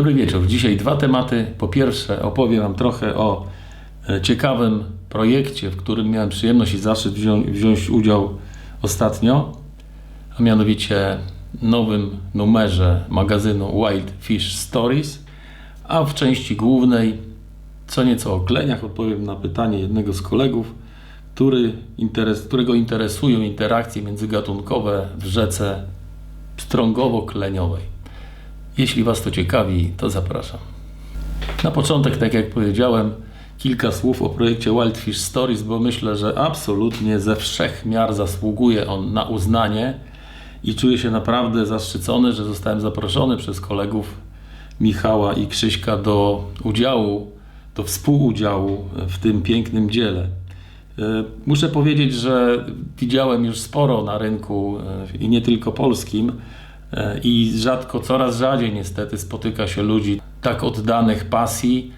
Dobry wieczór. Dzisiaj dwa tematy. Po pierwsze opowiem Wam trochę o e, ciekawym projekcie, w którym miałem przyjemność i zaszczyt wziąć, wziąć udział ostatnio, a mianowicie nowym numerze magazynu Wild Fish Stories, a w części głównej co nieco o kleniach odpowiem na pytanie jednego z kolegów, który interes, którego interesują interakcje międzygatunkowe w rzece strągowo-kleniowej. Jeśli Was to ciekawi, to zapraszam. Na początek, tak jak powiedziałem, kilka słów o projekcie Wildfish Stories, bo myślę, że absolutnie ze wszech miar zasługuje on na uznanie i czuję się naprawdę zaszczycony, że zostałem zaproszony przez kolegów Michała i Krzyśka do udziału, do współudziału w tym pięknym dziele. E, muszę powiedzieć, że widziałem już sporo na rynku e, i nie tylko polskim i rzadko, coraz rzadziej niestety spotyka się ludzi tak oddanych pasji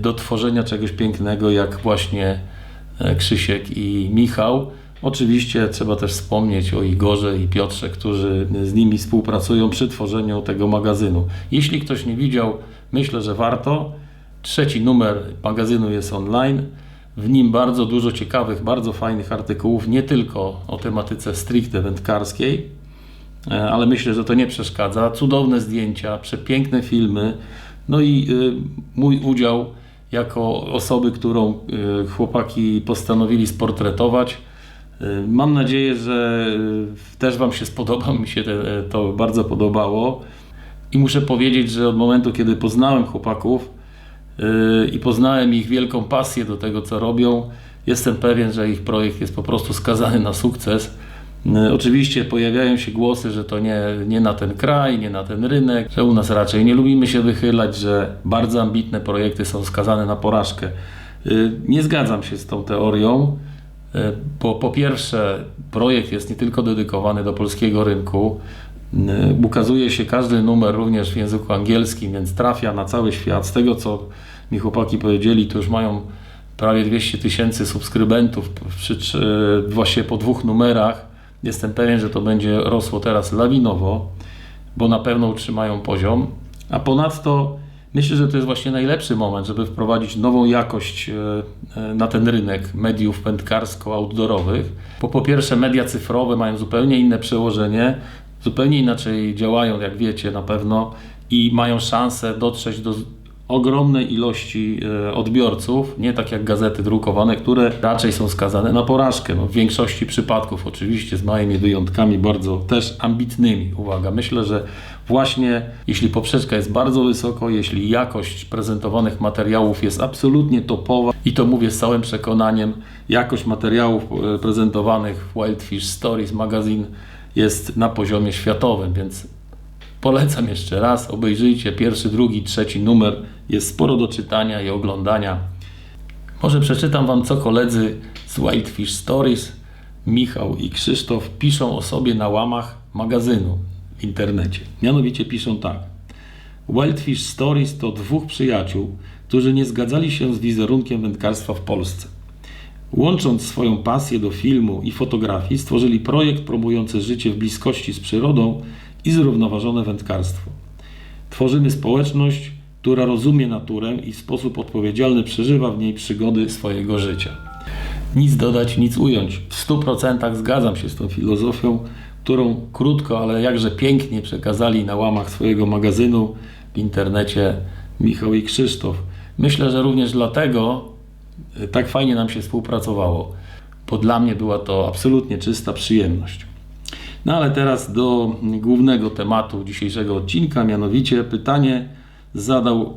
do tworzenia czegoś pięknego jak właśnie Krzysiek i Michał. Oczywiście trzeba też wspomnieć o Igorze i Piotrze, którzy z nimi współpracują przy tworzeniu tego magazynu. Jeśli ktoś nie widział, myślę, że warto. Trzeci numer magazynu jest online. W nim bardzo dużo ciekawych, bardzo fajnych artykułów, nie tylko o tematyce stricte wędkarskiej, e, ale myślę, że to nie przeszkadza. Cudowne zdjęcia, przepiękne filmy, no i y, mój udział jako osoby, którą y, chłopaki postanowili sportretować. Mam nadzieję, że też Wam się spodoba, mi się to bardzo podobało. I muszę powiedzieć, że od momentu, kiedy poznałem chłopaków, i poznałem ich wielką pasję do tego, co robią. Jestem pewien, że ich projekt jest po prostu skazany na sukces. Yy, oczywiście pojawiają się głosy, że to nie, nie na ten kraj, nie na ten rynek, że u nas raczej nie lubimy się wychylać, że bardzo ambitne projekty są skazane na porażkę. Yy, nie zgadzam się z tą teorią, bo po pierwsze projekt jest nie tylko dedykowany do polskiego rynku, Y, ukazuje się każdy numer również w języku angielskim, więc trafia na cały świat. Z tego co mi chłopaki powiedzieli, to już mają prawie 200 tysięcy subskrybentów przy, właśnie po dwóch numerach. Jestem pewien, że to będzie rosło teraz lawinowo, bo na pewno utrzymają poziom. A ponadto myślę, że to jest właśnie najlepszy moment, żeby wprowadzić nową jakość e, e, na ten rynek mediów wędkarsko-outdoorowych. Bo po pierwsze media cyfrowe mają zupełnie inne przełożenie, zupełnie inaczej działają, jak wiecie na pewno, i mają szansę dotrzeć do ogromnej ilości e, odbiorców, nie tak jak gazety drukowane, które raczej są skazane na porażkę. No, w większości przypadków, oczywiście z małymi wyjątkami, bardzo też ambitnymi. Uwaga, myślę, że właśnie jeśli poprzeczka jest bardzo wysoko, jeśli jakość prezentowanych materiałów jest absolutnie topowa i to mówię z całym przekonaniem, jakość materiałów e, prezentowanych w Wildfish Stories Magazine jest na poziomie światowym, więc polecam jeszcze raz, obejrzyjcie pierwszy, drugi, trzeci numer, jest sporo do czytania i oglądania. Może przeczytam Wam, co koledzy z Whitefish Stories, Michał i Krzysztof piszą o sobie na łamach magazynu w internecie. Mianowicie piszą tak. Wildfish Stories to dwóch przyjaciół, którzy nie zgadzali się z wizerunkiem wędkarstwa w Polsce. Łącząc swoją pasję do filmu i fotografii, stworzyli projekt promujący życie w bliskości z przyrodą i zrównoważone wędkarstwo. Tworzymy społeczność, która rozumie naturę i w sposób odpowiedzialny przeżywa w niej przygody swojego życia. Nic dodać, nic ująć. W 100% zgadzam się z tą filozofią, którą krótko, ale jakże pięknie przekazali na łamach swojego magazynu w internecie Michał i Krzysztof. Myślę, że również dlatego tak fajnie nam się współpracowało, bo dla mnie była to absolutnie czysta przyjemność. No ale teraz do głównego tematu dzisiejszego odcinka, mianowicie pytanie zadał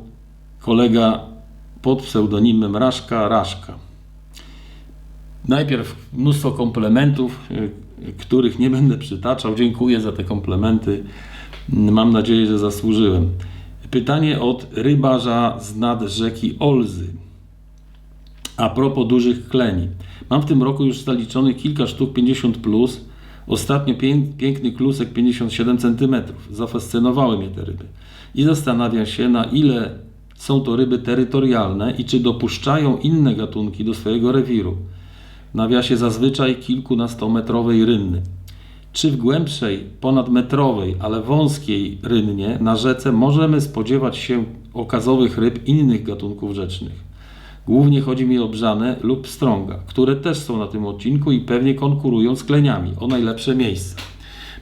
kolega pod pseudonimem Raszka Raszka. Najpierw mnóstwo komplementów, y, których nie będę przytaczał. Dziękuję za te komplementy. Mam nadzieję, że zasłużyłem. Pytanie od rybarza z nad rzeki Olzy. A propos dużych kleni. Mam w tym roku już zaliczonych kilka sztuk 50 plus. Ostatnio piękny klusek 57 cm. Zafascynowały mnie te ryby. I zastanawiam się, na ile są to ryby terytorialne i czy dopuszczają inne gatunki do swojego rewiru. Nawiasie zazwyczaj kilkunastometrowej rynny. Czy w głębszej, ponadmetrowej, ale wąskiej rynnie na rzece możemy spodziewać się okazowych ryb innych gatunków rzecznych? Głównie chodzi mi o brzane lub strąga, które też są na tym odcinku i pewnie konkurują z kleniami o najlepsze miejsca.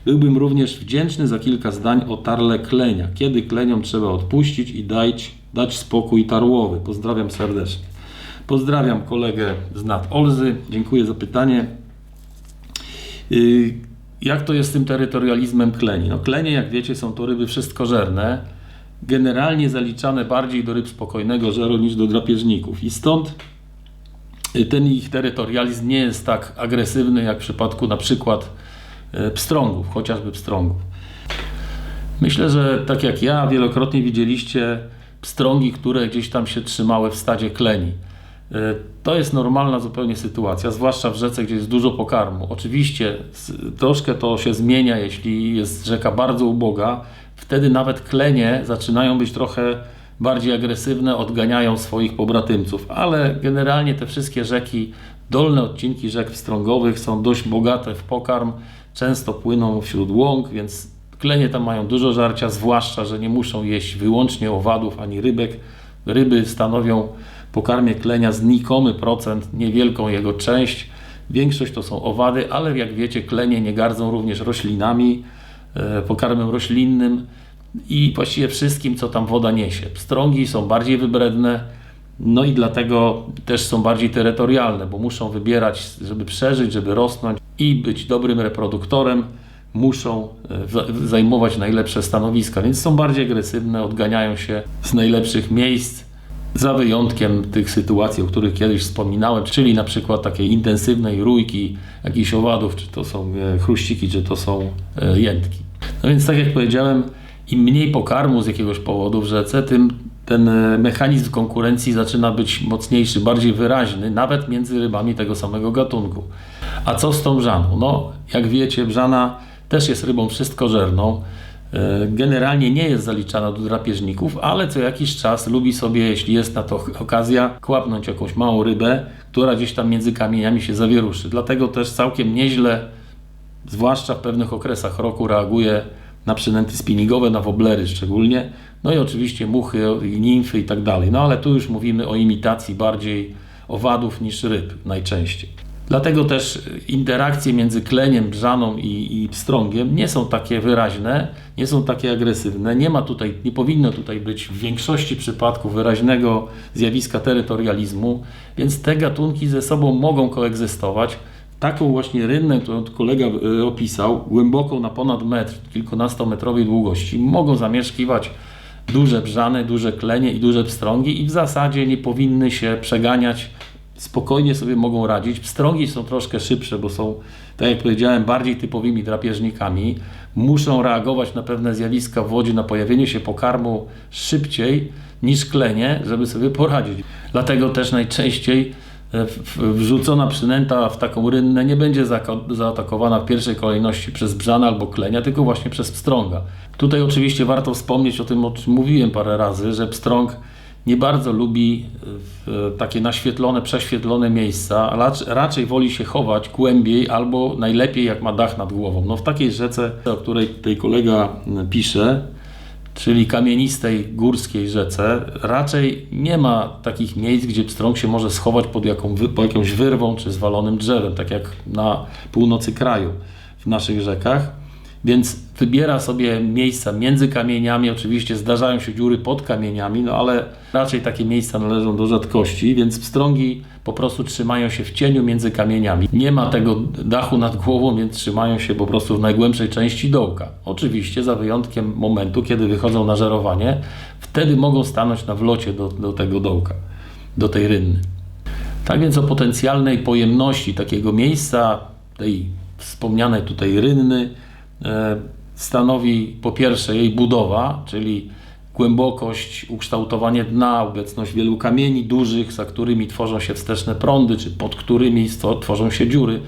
Byłbym również wdzięczny za kilka zdań o tarle klenia. Kiedy kleniom trzeba odpuścić i dać, dać spokój tarłowy. Pozdrawiam serdecznie. Pozdrawiam kolegę z Nad Olzy. Dziękuję za pytanie. Yy, jak to jest z tym terytorializmem kleni? No klenie, jak wiecie, są to ryby wszystkożerne, generalnie zaliczane bardziej do ryb spokojnego żeru niż do drapieżników. I stąd y, ten ich terytorializm nie jest tak agresywny jak w przypadku na przykład y, pstrągów, chociażby pstrągów. Myślę, że tak jak ja, wielokrotnie widzieliście pstrągi, które gdzieś tam się trzymały w stadzie kleni. Y, To jest normalna zupełnie sytuacja, zwłaszcza w rzece, gdzie jest dużo pokarmu. Oczywiście troszkę to się zmienia, jeśli jest rzeka bardzo uboga. Wtedy nawet klenie zaczynają być trochę bardziej agresywne, odganiają swoich pobratymców, ale generalnie te wszystkie rzeki, dolne odcinki rzek wstrągowych są dość bogate w pokarm, często płyną wśród łąk, więc klenie tam mają dużo żarcia, zwłaszcza, że nie muszą jeść wyłącznie owadów ani rybek. Ryby stanowią pokarmie klenia znikomy procent, niewielką jego część. Większość to są owady, ale jak wiecie, klenie nie gardzą również roślinami, e, pokarmem roślinnym i właściwie wszystkim, co tam woda niesie. Pstrągi są bardziej wybredne, no i dlatego też są bardziej terytorialne, bo muszą wybierać, żeby przeżyć, żeby rosnąć i być dobrym reproduktorem, muszą e, za- zajmować najlepsze stanowiska, więc są bardziej agresywne, odganiają się z najlepszych miejsc. Za wyjątkiem tych sytuacji, o których kiedyś wspominałem, czyli na przykład takiej intensywnej rójki jakichś owadów, czy to są e, chruściki, czy to są e, jętki. No więc tak jak powiedziałem, im mniej pokarmu z jakiegoś powodu w rzece, tym ten e, mechanizm konkurencji zaczyna być mocniejszy, bardziej wyraźny, nawet między rybami tego samego gatunku. A co z tą brzaną? No, jak wiecie, brzana też jest rybą wszystkożerną. E, Generalnie nie jest zaliczana do drapieżników, ale co jakiś czas lubi sobie, jeśli jest na to okazja, kłapnąć jakąś małą rybę, która gdzieś tam między kamieniami się zawieruszy. Dlatego też całkiem nieźle, zwłaszcza w pewnych okresach roku, reaguje na przynęty spinningowe, na woblery szczególnie, no i oczywiście muchy, nimfy i tak dalej. No ale tu już mówimy o imitacji bardziej owadów niż ryb najczęściej. Dlatego też interakcje między kleniem, brzaną i, i pstrągiem nie są takie wyraźne, nie są takie agresywne. Nie ma tutaj, nie powinno tutaj być w większości przypadków wyraźnego zjawiska terytorializmu, więc te gatunki ze sobą mogą koegzystować. Taką właśnie rynnę, którą kolega y, opisał, głęboką na ponad metr, kilkunastometrowej długości, mogą zamieszkiwać duże brzany, duże klenie i duże pstrągi i w zasadzie nie powinny się przeganiać spokojnie sobie mogą radzić. Pstrągi są troszkę szybsze, bo są, tak jak powiedziałem, bardziej typowymi drapieżnikami. Muszą reagować na pewne zjawiska w wodzie, na pojawienie się pokarmu szybciej niż klenie, żeby sobie poradzić. Dlatego też najczęściej e, wrzucona przynęta w taką rynnę nie będzie zaatakowana w pierwszej kolejności przez brzana albo klenia, tylko właśnie przez pstrąga. Tutaj oczywiście warto wspomnieć o tym, o czym mówiłem parę razy, że pstrąg nie bardzo lubi e, takie naświetlone, prześwietlone miejsca, raczej woli się chować głębiej albo najlepiej jak ma dach nad głową. No w takiej rzece, o której tutaj kolega m, pisze, czyli kamienistej górskiej rzece, raczej nie ma takich miejsc, gdzie pstrąg się może schować pod, jaką, pod jakąś wyrwą czy zwalonym drzewem, tak jak na północy kraju w naszych rzekach. Więc wybiera sobie miejsca między kamieniami. Oczywiście zdarzają się dziury pod kamieniami, no ale raczej takie miejsca należą do rzadkości, więc pstrągi po prostu trzymają się w cieniu między kamieniami. Nie ma tego dachu nad głową, więc trzymają się po prostu w najgłębszej części dołka. Oczywiście za wyjątkiem momentu, kiedy wychodzą na żerowanie, wtedy mogą stanąć na wlocie do, do tego dołka, do tej rynny. Tak więc o potencjalnej pojemności takiego miejsca, tej wspomnianej tutaj rynny, stanowi po pierwsze jej budowa, czyli głębokość, ukształtowanie dna, obecność wielu kamieni dużych, za którymi tworzą się wsteczne prądy, czy pod którymi tworzą się dziury,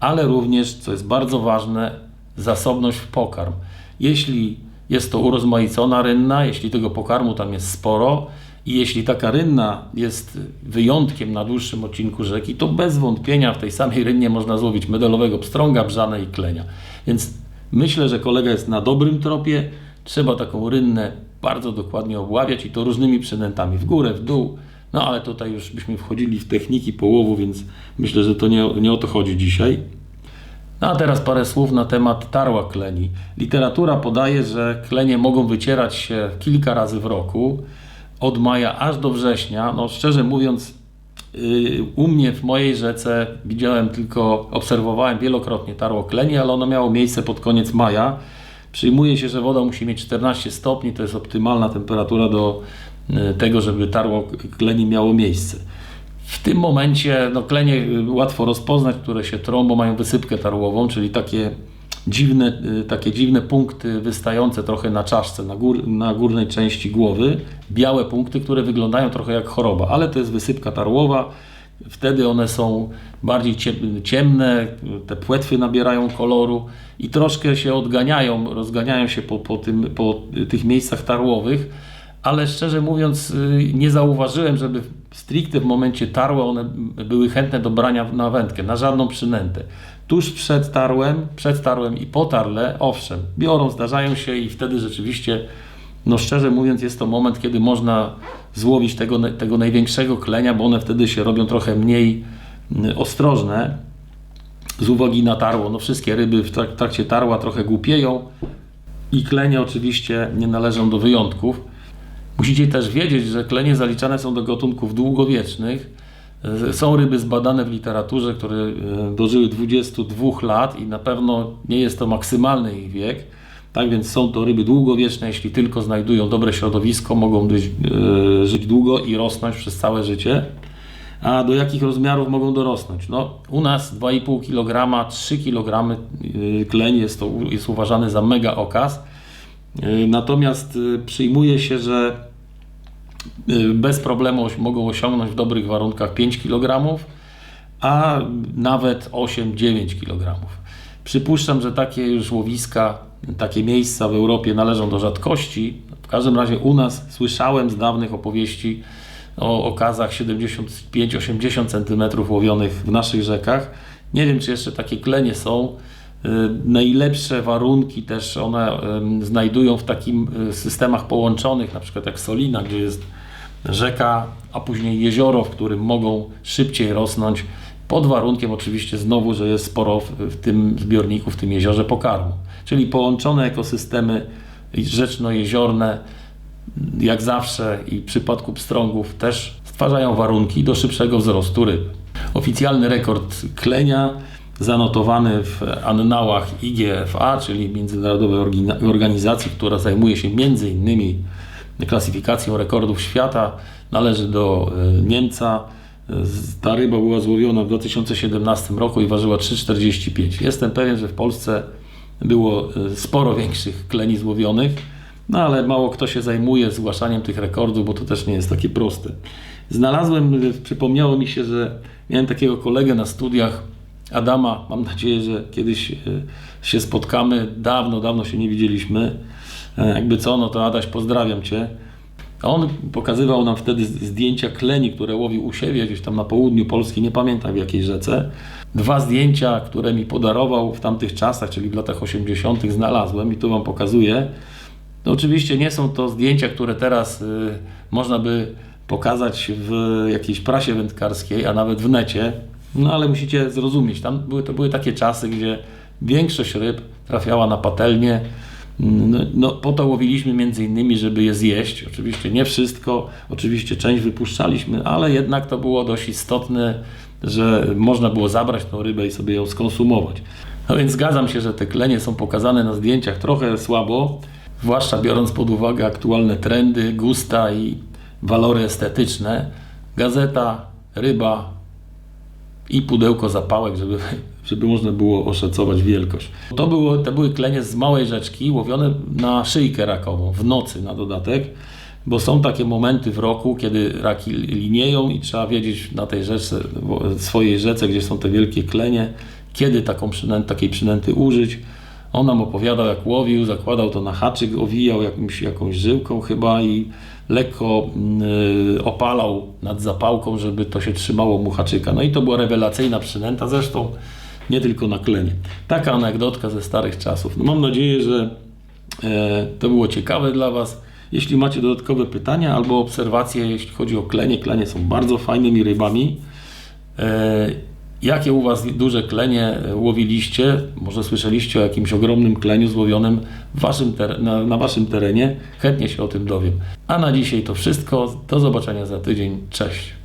ale również, co jest bardzo ważne, zasobność w pokarm. Jeśli jest to urozmaicona rynna, jeśli tego pokarmu tam jest sporo, i jeśli taka rynna jest wyjątkiem na dłuższym odcinku rzeki, to bez wątpienia w tej samej rynnie można złowić medalowego pstrąga, brzane i klenia. Więc myślę, że kolega jest na dobrym tropie. Trzeba taką rynnę bardzo dokładnie obławiać i to różnymi przynętami, w górę, w dół. No ale tutaj już byśmy wchodzili w techniki połowu, więc myślę, że to nie, nie o to chodzi dzisiaj. No a teraz parę słów na temat tarła kleni. Literatura podaje, że klenie mogą wycierać się kilka razy w roku, od maja aż do września. No szczerze mówiąc, u mnie w mojej rzece widziałem tylko, obserwowałem wielokrotnie tarło kleni, ale ono miało miejsce pod koniec maja. Przyjmuje się, że woda musi mieć 14 stopni, to jest optymalna temperatura do yy, tego, żeby tarło kleni miało miejsce. W tym momencie no, klenie y, łatwo rozpoznać, które się trą, bo mają wysypkę tarłową, czyli takie dziwne, y, takie dziwne punkty wystające trochę na czaszce, na, gór, na górnej części głowy. Białe punkty, które wyglądają trochę jak choroba, ale to jest wysypka tarłowa. Wtedy one są bardziej ciemne, te płetwy nabierają koloru i troszkę się odganiają, rozganiają się po, po, tym, po tych miejscach tarłowych ale szczerze mówiąc y, nie zauważyłem, żeby stricte w momencie tarła one były chętne do brania na wędkę, na żadną przynętę. Tuż przed tarłem, przed tarłem i po tarle, owszem, biorą, zdarzają się i wtedy rzeczywiście, no szczerze mówiąc jest to moment, kiedy można złowić tego, tego największego klenia, bo one wtedy się robią trochę mniej y, ostrożne z uwagi na tarło. No wszystkie ryby w trakcie tarła trochę głupieją i klenie oczywiście nie należą do wyjątków. Musicie też wiedzieć, że klenie zaliczane są do gatunków długowiecznych. E, są ryby zbadane w literaturze, które e, dożyły 22 lat i na pewno nie jest to maksymalny ich wiek. Tak więc są to ryby długowieczne, jeśli tylko znajdują dobre środowisko, mogą być, e, żyć długo i rosnąć przez całe życie. A do jakich rozmiarów mogą dorosnąć? No, u nas 2,5 kg, 3 kg kleń jest, to, jest uważany za mega okaz. Natomiast przyjmuje się, że bez problemu mogą osiągnąć w dobrych warunkach 5 kg, a nawet 8-9 kg. Przypuszczam, że takie już łowiska, takie miejsca w Europie należą do rzadkości. W każdym razie u nas słyszałem z dawnych opowieści o okazach 75-80 cm łowionych w naszych rzekach. Nie wiem, czy jeszcze takie klenie są. Y, najlepsze warunki też one znajdują w takim y, systemach połączonych, na przykład jak Solina, gdzie jest rzeka, a później jezioro, w którym mogą szybciej rosnąć, pod warunkiem oczywiście znowu, że jest sporo w tym zbiorniku, w tym jeziorze pokarmu. Czyli połączone ekosystemy rzeczno-jeziorne, jak zawsze i w przypadku pstrągów też stwarzają warunki do szybszego wzrostu ryb. Oficjalny rekord klenia zanotowany w annałach IGFA, czyli Międzynarodowej Organizacji, która zajmuje się między innymi klasyfikacją rekordów świata, należy do e, Niemca. Ta ryba była złowiona w 2017 roku i ważyła 3,45. Jestem pewien, że w Polsce było e, sporo większych kleni złowionych, no ale mało kto się zajmuje zgłaszaniem tych rekordów, bo to też nie jest takie proste. Znalazłem, e, przypomniało mi się, że miałem takiego kolegę na studiach, Adama. Mam nadzieję, że kiedyś się spotkamy. Dawno, dawno się nie widzieliśmy. E, jakby co, no to Adaś, pozdrawiam Cię. On pokazywał nam wtedy zdjęcia kleni, które łowił u siebie gdzieś tam na południu Polski, nie pamiętam w jakiej rzece. Dwa zdjęcia, które mi podarował w tamtych czasach, czyli w latach 80., znalazłem i tu Wam pokazuję. No oczywiście nie są to zdjęcia, które teraz y, można by pokazać w jakiejś prasie wędkarskiej, a nawet w necie. No ale musicie zrozumieć, tam były, to były takie czasy, gdzie większość ryb trafiała na patelnię, no, no, po to łowiliśmy między innymi, żeby je zjeść. Oczywiście nie wszystko, oczywiście część wypuszczaliśmy, ale jednak to było dość istotne, że można było zabrać tą rybę i sobie ją skonsumować. No więc zgadzam się, że te klenie są pokazane na zdjęciach trochę słabo, zwłaszcza biorąc pod uwagę aktualne trendy, gusta i walory estetyczne. Gazeta, ryba i pudełko zapałek, żeby żeby można było oszacować wielkość. To, było, to były klenie z małej rzeczki, łowione na szyjkę rakową, w nocy na dodatek, bo są takie momenty w roku, kiedy raki linieją i trzeba wiedzieć na tej rzece, swojej rzece, gdzie są te wielkie klenie, kiedy taką takiej przynęty użyć. On nam opowiadał, jak łowił, zakładał to na haczyk, owijał jakąś żyłką chyba i lekko yy, opalał nad zapałką, żeby to się trzymało mu haczyka. No i to była rewelacyjna przynęta. Zresztą nie tylko na klenie. Taka anegdotka ze starych czasów. No mam nadzieję, że e, to było ciekawe dla Was. Jeśli macie dodatkowe pytania albo obserwacje, jeśli chodzi o klenie, klenie są bardzo fajnymi rybami. E, Jakie u Was duże klenie e, łowiliście? Może słyszeliście o jakimś ogromnym kleniu złowionym waszym na, na Waszym terenie? Chętnie się o tym dowiem. A na dzisiaj to wszystko. Do zobaczenia za tydzień. Cześć.